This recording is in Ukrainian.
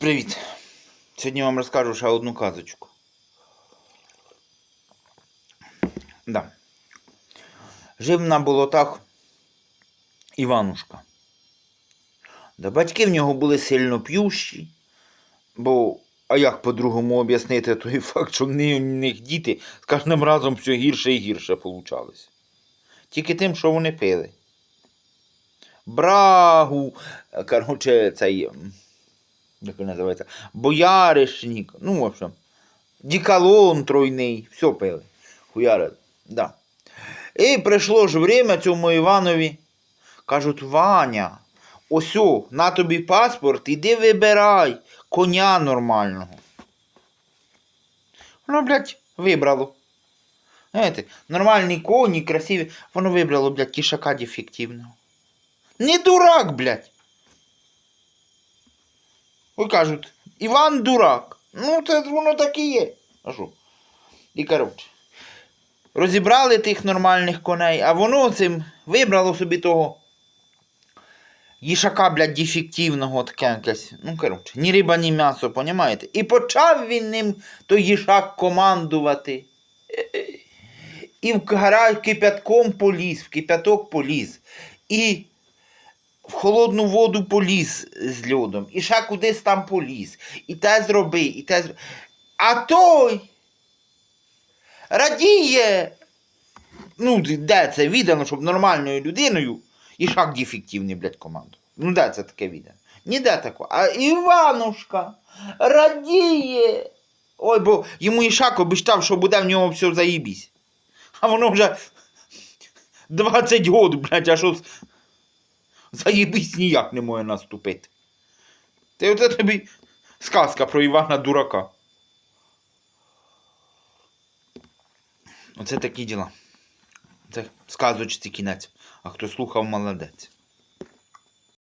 Привіт. Сьогодні вам розкажу ще одну казочку. Да. Жив на болотах Іванушка. Да, батьки в нього були сильно п'ющі, бо, а як по-другому об'яснити той факт, що в ни- в них діти з кожним разом все гірше і гірше получалось. Тільки тим, що вони пили. Брагу, е, короче, цей. Як він називається, бояришник, ну, в общем, діколон тройний, все пили. Хуяри, да. І прийшло ж время цьому Іванові. Кажуть, Ваня, осьо, на тобі паспорт, іди вибирай коня нормального. Воно, блядь, вибрало. Знаєте, нормальні коні, красиві. Воно вибрало, блядь, кішака дефективного. Не дурак, блядь. Ви кажуть, Іван дурак. Ну, це воно так і є. А що? І коротше. Розібрали тих нормальних коней, а воно цим вибрало собі того їшака, блядь, дефективного таке якесь. Ну, коротше, ні риба, ні м'ясо, понімаєте? І почав він ним той їшак командувати. І в гараж кипятком поліз, в кипяток поліз. І в холодну воду поліз з льодом, і ще кудись там поліз, і те зроби, і те зроби. А той радіє. Ну, де це віддано, щоб нормальною людиною і шаг дефективний, блядь, команду. Ну, де це таке віддано? Ніде такого. А Іванушка радіє. Ой, бо йому Ішак обіцяв, що буде в нього все заїбісь. А воно вже 20 год, блядь, а що з- заєбісь ніяк не може наступити. Ти оце тобі сказка про Івана Дурака. Оце такі діла. Це сказочці кінець. А хто слухав, молодець.